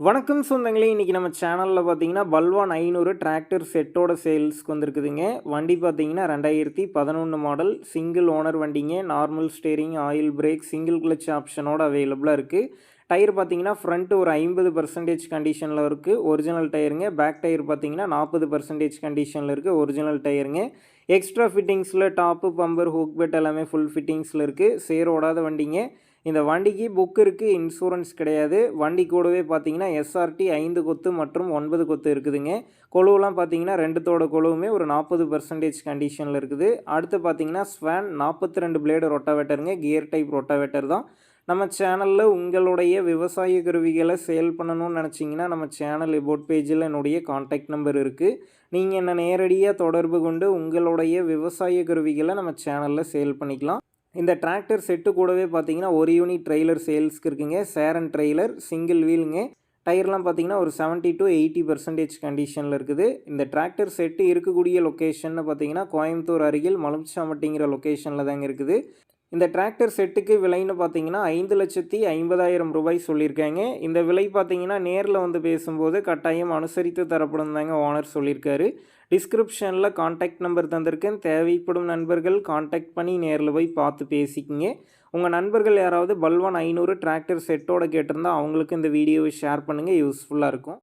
வணக்கம் சொந்தங்களே இன்றைக்கி நம்ம சேனலில் பார்த்தீங்கன்னா பல்வான் ஐநூறு டிராக்டர் செட்டோட சேல்ஸ்க்கு வந்திருக்குதுங்க. வண்டி பார்த்தீங்கன்னா ரெண்டாயிரத்தி பதினொன்று மாடல் சிங்கிள் ஓனர் வண்டிங்க normal steering oil brake single clutch ஆப்ஷனோட அவைலபிளாக இருக்குது டயர் பார்த்தீங்கன்னா ஃப்ரண்ட் ஒரு ஐம்பது பர்சன்டேஜ் கண்டிஷனில் இருக்குது ஒரிஜினல் டயருங்க பேக் டயர் பார்த்தீங்கன்னா நாற்பது பர்சன்டேஜ் கண்டிஷனில் இருக்குது ஒரிஜினல் டயருங்க எக்ஸ்ட்ரா ஃபிட்டிங்ஸில் டாப்பு பம்பர் ஹூக் பெட் எல்லாமே ஃபுல் ஃபிட்டிங்ஸில் இருக்குது சேர் ஓடாத வண்டிங்க. இந்த வண்டிக்கு புக் இருக்குது இன்சூரன்ஸ் கிடையாது. வண்டி கூடவே பார்த்தீங்கன்னா எஸ்ஆர்டி ஐந்து கொத்து மற்றும் ஒன்பது கொத்து இருக்குதுங்க. கொழுவெலாம் பார்த்தீங்கன்னா ரெண்டுத்தோட கொழுவுமே ஒரு நாற்பது பர்சன்டேஜ் கண்டிஷனில் இருக்குது. அடுத்து பார்த்தீங்கன்னா ஸ்வேன் நாற்பத்தி ரெண்டு பிளேடு ரொட்டாவேட்டருங்க கியர் டைப் ரொட்டாவேட்டர் தான். நம்ம சேனலில் உங்களுடைய விவசாய கருவிகளை சேல் பண்ணணும்னு நினச்சிங்கன்னா நம்ம சேனல் எபோட் பேஜில் என்னுடைய காண்டாக்ட் நம்பர் இருக்குது நீங்கள் என்னை நேரடியாக தொடர்பு கொண்டு உங்களுடைய விவசாய கருவிகளை நம்ம சேனலில் சேல் பண்ணிக்கலாம். இந்த டிராக்டர் செட்டு கூடவே பார்த்தீங்கன்னா ஒரு யூனிட் ட்ரெய்லர் சேல்ஸ்க்கு இருக்குங்க. சேரன் ட்ரெய்லர் சிங்கிள் வீலுங்க. டயர்லாம் பார்த்தீங்கன்னா ஒரு செவன்ட்டி டு எயிட்டி பர்சன்டேஜ் கண்டிஷனில் இருக்குது. இந்த டிராக்டர் செட்டு இருக்கக்கூடிய லொக்கேஷன் பார்த்தீங்கன்னா கோயம்புத்தூர் அருகில் மலும்சாமட்டிங்கிற லொக்கேஷனில் தாங்க இருக்குது. இந்த டிராக்டர் செட்டுக்கு விலைன்னு பார்த்தீங்கன்னா ஐந்து லட்சத்தி ஐம்பதாயிரம் ரூபாய் சொல்லியிருக்காங்க. இந்த விலை பார்த்தீங்கன்னா நேரில் வந்து பேசும்போது கட்டாயம் அனுசரித்து தரப்படும் தாங்க ஓனர் சொல்லியிருக்காரு. டிஸ்கிரிப்ஷனில் காண்டாக்ட் நம்பர் தந்திருக்கேன். தேவைப்படும் நண்பர்கள் காண்டாக்ட் பண்ணி நேரில் போய் பார்த்து பேசிக்கிங்க. உங்கள் நண்பர்கள் யாராவது பல்வான் ஐநூறு டிராக்டர் செட்டோட கேட்டிருந்தால் அவங்களுக்கு இந்த வீடியோவை ஷேர் பண்ணுங்கள் யூஸ்ஃபுல்லாக இருக்கும்.